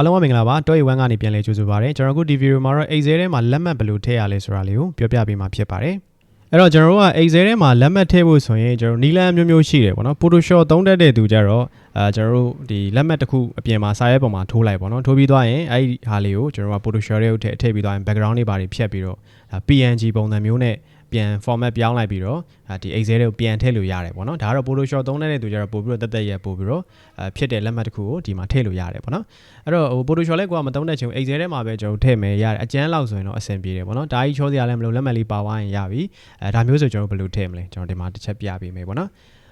အားလုံးပဲမင်္ဂလာပါတောရီဝမ်ကနေပြန်လည်ကြိုဆိုပါရစေကျွန်တော်အခုဒီဗီဒီယိုမှာတော့ Excel ထဲမှာလက်မှတ်ဘယ်လိုထည့်ရလဲဆိုတာလေးကိုပြောပြပေးမှာဖြစ်ပါတယ်အဲ့တော့ကျွန်တော်တို့က Excel ထဲမှာလက်မှတ်ထည့်ဖို့ဆိုရင်ကျွန်တော်နီလန်မျိုးမျိုးရှိတယ်ပေါ့နော် Photoshop သုံးတတ်တဲ့သူကြတော့အဲကျွန်တော်တို့ဒီလက်မှတ်တစ်ခုအပြင်မှာစာရဲပေါ်မှာထိုးလိုက်ပေါ့နော်ထိုးပြီးသွားရင်အဲ့ဒီဟာလေးကိုကျွန်တော်က Photoshop ထဲကိုထည့်ထည့်ပြီးသွားရင် background တွေပါတွေဖြတ်ပြီးတော့ဒါ PNG ပုံစံမျိုးနဲ့ ပြန် format ပြောင်းလိုက်ပြီးတော့ဒီ Excel တွေကိုပြန်ထည့်လို့ရတယ်ပေါ့နော်ဒါကတော့ Photoshop သုံးတဲ့သူကြတော့ပို့ပြီးတော့တက်တက်ရပို့ပြီးတော့အဲဖြစ်တဲ့လက်မှတ်တစ်ခုကိုဒီမှာထည့်လို့ရတယ်ပေါ့နော်အဲ့တော့ဟို Photoshop လည်းကိုကမသုံးတဲ့ချိန် Excel ထဲမှာပဲကျွန်တော်ထည့်မယ်ရတယ်အကျန်းလောက်ဆိုရင်တော့အဆင်ပြေတယ်ပေါ့နော်ဒါကြီးချောစရာလည်းမလိုလက်မှတ်လေးပါသွားရင်ရပြီအဲဒါမျိုးဆိုကျွန်တော်ဘယ်လိုထည့်မလဲကျွန်တော်ဒီမှာတစ်ချက်ပြပေးမယ်ပေါ့နော်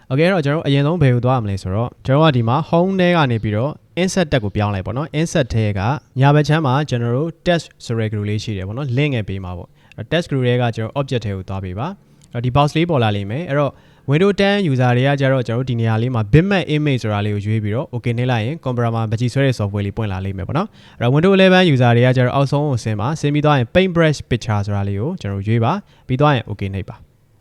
โอเคအဲ့တော့ကျွန်တော်အရင်ဆုံးဘယ်ကိုသွားရမလဲဆိုတော့ကျွန်တော်ကဒီမှာ home ထဲကနေပြီးတော့ insert တက်ကိုပြောင်းလိုက်ပေါ့နော် insert ထဲကညာဘက်ချမ်းမှာကျွန်တော်တို့ test ဆိုတဲ့ group လေးရှိတယ်ပေါ့နော် link ငယ်ပေးမှာပေါ့ test group တွေကကျွန်တော် object ထဲကိုသွားပေးပါအဲ့တော့ဒီ box လေးပေါ်လာလိမ့်မယ်အဲ့တော့ Windows 10 user တွေကကြတော့ကျွန်တော်တို့ဒီနေရာလေးမှာ bitmap image ဆိုတာလေးကိုရွေးပြီးတော့ okay နှိပ်လိုက်ရင် computer မှာပကြီးဆွဲတဲ့ software လေးပွင့်လာလိမ့်မယ်ပေါ့နော်အဲ့တော့ Windows 11 user တွေကကြတော့အောက်ဆုံးကိုဆင်းပါဆင်းပြီးသွားရင် paintbrush picture ဆိုတာလေးကိုကျွန်တော်ရွေးပါပြီးသွားရင် okay နှိပ်ပါ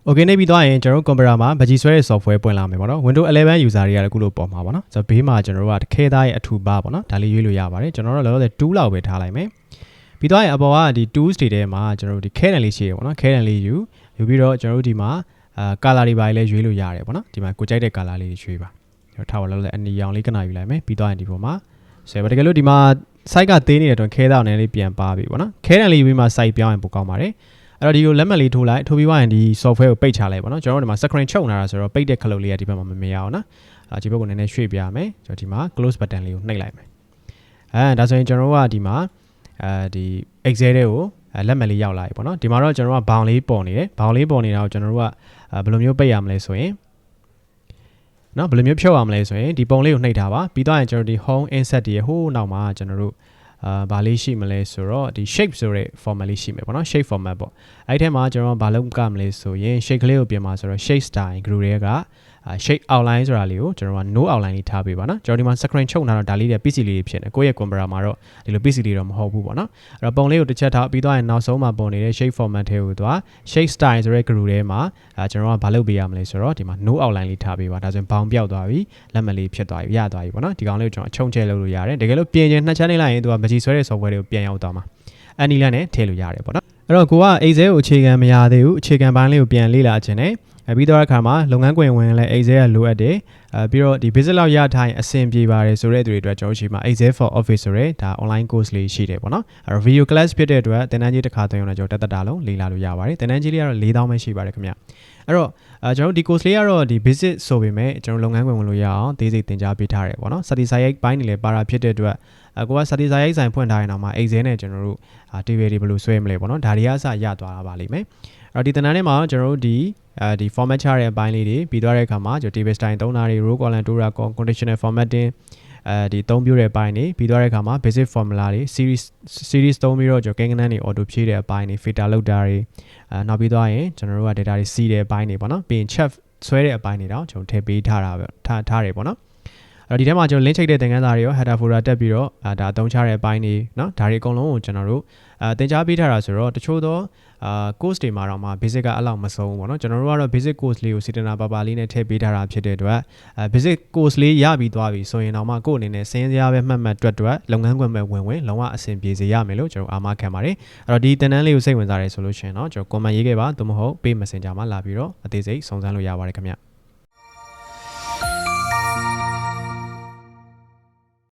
Okay နှိပ်ပြီးသွားရင်ကျွန်တော်တို့ computer မှာပကြီးဆွဲတဲ့ software ပွင့်လာမယ်ပေါ့နော် Windows 11 user တွေကလည်းအခုလိုပေါ်မှာပေါ့နော်ဆိုတော့ဘေးမှာကျွန်တော်တို့ကတခဲသားရဲ့အထူပါပေါ့နော်ဒါလေးရွေးလို့ရပါတယ်ကျွန်တော်တို့လောလောဆယ်2လောက်ပဲထားလိုက်မယ် ပြီးသွားရင်အပေါ်ကဒီ tools တွေထဲမှာကျွန်တော်တို့ဒီ Canon လေးရှိရပေါ့နော် Canon လေးယူယူပြီးတော့ကျွန်တော်တို့ဒီမှာအာ color တွေပါလည်းရွေးလို့ရတယ်ပေါ့နော်ဒီမှာကိုကြိုက်တဲ့ color လေးတွေရွေးပါကျွန်တော်ထားပါလို့လည်းအနီရောင်လေးကနာယူလိုက်မယ်ပြီးသွားရင်ဒီပေါ်မှာဆယ်ပါတကယ်လို့ဒီမှာ site ကသေးနေတဲ့အတွက်ခဲတောင်နဲ့လေးပြန်ပါပြီပေါ့နော်ခဲတန်လေးပြီးမှ site ပြောင်းရင်ပိုကောင်းပါတယ်အဲ့တော့ဒီကိုလက်မှတ်လေးထိုးလိုက်ထိုးပြီးွားရင်ဒီ software ကိုပိတ်ချလိုက်ပေါ့နော်ကျွန်တော်တို့ဒီမှာ screen ချုပ်နေတာဆိုတော့ပိတ်တဲ့ခလုတ်လေးကဒီဘက်မှာမမြင်ရအောင်နော်အဲ့ဒီဘက်ကိုနည်းနည်းရွှေ့ပြရမယ်ကျွန်တော်ဒီမှာ close button လေးကိုနှိပ်လိုက်မယ်အဲဒါဆိုရင်ကျွန်တော်တို့ကဒီမှာ အဲဒီ Excel တွေကိုလက်မှတ်လေးရောက်လာပြီပေါ့နော်ဒီမှာတော့ကျွန်တော်တို့ကဘောင်လေးပေါ်နေတယ်ဘောင်လေးပေါ်နေတာကိုကျွန်တော်တို့ကဘယ်လိုမျိုးပိတ်ရမလဲဆိုရင်နော်ဘယ်လိုမျိုးဖြုတ်ရမလဲဆိုရင်ဒီပုံလေးကိုနှိပ်ထားပါပြီးတော့ကျွန်တော်ဒီ home insert တွေဟိုးနောက်မှာကျွန်တော်တို့အာဘာလေးရှိမလဲဆိုတော့ဒီ shape ဆိုတဲ့ format လေးရှိမယ်ပေါ့နော် shape format ပေါ့အဲ့ဒီထဲမှာကျွန်တော်ဘာလုပ်ကမလဲဆိုရင် shape ကလေးကိုပြင်ပါဆိုတော့ shape style group တွေက shape outline ဆိုတာလေးကိုကျွန်တော်က no outline လေးထားပေးပါနော်ကျွန်တော်ဒီမှာ screen ချုပ်ထားတော့ဒါလေးတွေ PC လေးတွေဖြစ်နေကိုယ့်ရဲ့ computer မှာတော့ဒီလို PC လေးတော့မဟုတ်ဘူးပေါ့နော်အဲ့တော့ပုံလေးကိုတစ်ချက်ထားပြီးသွားရင်နောက်ဆုံးမှာပုံနေတဲ့ shape format ထဲကိုသွား shape style ဆိုတဲ့ group ထဲမှာအဲကျွန်တော်ကဘာလုပ်ပေးရမလဲဆိုတော့ဒီမှာ no outline လေးထားပေးပါဒါဆိုရင်ဘောင်ပြောက်သွားပြီလက်မလေးဖြစ်သွားပြီရသွားပြီပေါ့နော်ဒီကောင်လေးကိုကျွန်တော်အချုံချဲလုပ်လို့ရတယ်တကယ်လို့ပြင်ချင်နှစ်ချက်နေလိုက်ရင်သူကမကြီးဆွဲတဲ့ software တွေကိုပြန်ရောက်သွားမှာအန်နီလန်နဲ့ထည့်လို့ရတယ်ပေါ့နော်အဲ့တော့ကိုက Excel ကိုအခြေခံမရသေးဘူးအခြေခံပိုင်းလေးကိုပြန်လေ့လာခြင်းနဲ့ အဲပြီးတော့အခါမှာလုပ်ငန်းခွင်ဝင်လဲ Excel ကလိုအပ်တယ်အဲပြီးတော့ဒီ business လောက်ရထားရင်အဆင်ပြေပါတယ်ဆိုတဲ့သူတွေအတွက်ကျွန်တော်ရှိမှာ Excel for Office ဆိုတဲ့ဒါ online course လေးရှိတယ်ပေါ့နော်အဲတော့ video class ဖြစ်တဲ့အတွက်သင်တန်းကြီးတစ်ခါသုံးရုံနဲ့ကျွန်တော်တက်တက်တာလုံးလေ့လာလို့ရပါတယ်သင်တန်းကြီးလေးကတော့၄000ပဲရှိပါတယ်ခင်ဗျအဲ့တော့အဲကျွန်တော်ဒီ course လေးကတော့ဒီ basic ဆိုပေမဲ့ကျွန်တော်လုပ်ငန်းခွင်ဝင်လို့ရအောင်သေးစိတ်သင်ကြားပေးထားတယ်ပေါ့နော် certificate ပိုင်းနေလဲပါတာဖြစ်တဲ့အတွက်အကိုက certificate ဆိုင်ဖွင့်ထားရင်တော့မှ Excel နဲ့ကျွန်တော်တို့ TV တွေဘယ်လိုဆွဲမလဲပေါ့နော်ဒါတွေကအစရသွားတာပါလိမ့်မယ်အဲ့တော့ဒီတနန်းထဲမှာကျွန်တော်တို့ဒီ အဲဒီ format ချတဲ့အပိုင်းလေးတွေပြီးသွားတဲ့အခါမှာကျွန်တော် table style သုံးတာတွေ row column dura conditional formatting အဲဒီသုံးပြတဲ့အပိုင်းတွေပြီးသွားတဲ့အခါမှာ basic formula တွေ series series သုံးပြီးတော့ကျွန်တော်ကိန်းဂဏန်းတွေ auto ဖြည့်တဲ့အပိုင်းတွေ filter လုပ်တာတွေအဲနောက်ပြီးသွားရင်ကျွန်တော်တို့က data တွေစီးတဲ့အပိုင်းတွေပေါ့နော်ပြီးရင် chef ဆွဲတဲ့အပိုင်းတွေတော့ကျွန်တော်ထည့်ပေးထားတာပဲထားထားတယ်ပေါ့နော် အဲ့တော့ဒီထဲမှာကျွန်တော် link ချိတ်တဲ့သင်ခန်းစာတွေရော header folder တက်ပြီးတော့အာဒါအသုံးချတဲ့အပိုင်းတွေနော်ဒါတွေအကုန်လုံးကိုကျွန်တော်တို့အာသင်ကြားပေးထားတာဆိုတော့တချို့သောအာ course တွေမှာတော့မှ basic ကအဲ့လောက်မဆုံးဘူးပေါ့နော်ကျွန်တော်တို့ကတော့ basic course လေးကိုစေတနာပါပါလေးနဲ့ထည့်ပေးထားတာဖြစ်တဲ့အတွက်အာ basic course လေးရပြီးသွားပြီဆိုရင်တော့မှကိုယ့်အနေနဲ့စဉ်းစားပဲမှတ်မှတ်တွက်တွက်လုပ်ငန်းခွင်ပဲဝင်ဝင်လုံးဝအဆင်ပြေစေရမယ်လို့ကျွန်တော်အာမခံပါတယ်အဲ့တော့ဒီသင်တန်းလေးကိုစိတ်ဝင်စားတယ်ဆိုလို့ရှိရင်တော့ကျွန်တော် comment ရေးခဲ့ပါသို့မဟုတ် page messenger မှာလာပြီးတော့အသေးစိတ်စုံစမ်းလို့ရပါတယ်ခင်ဗျာ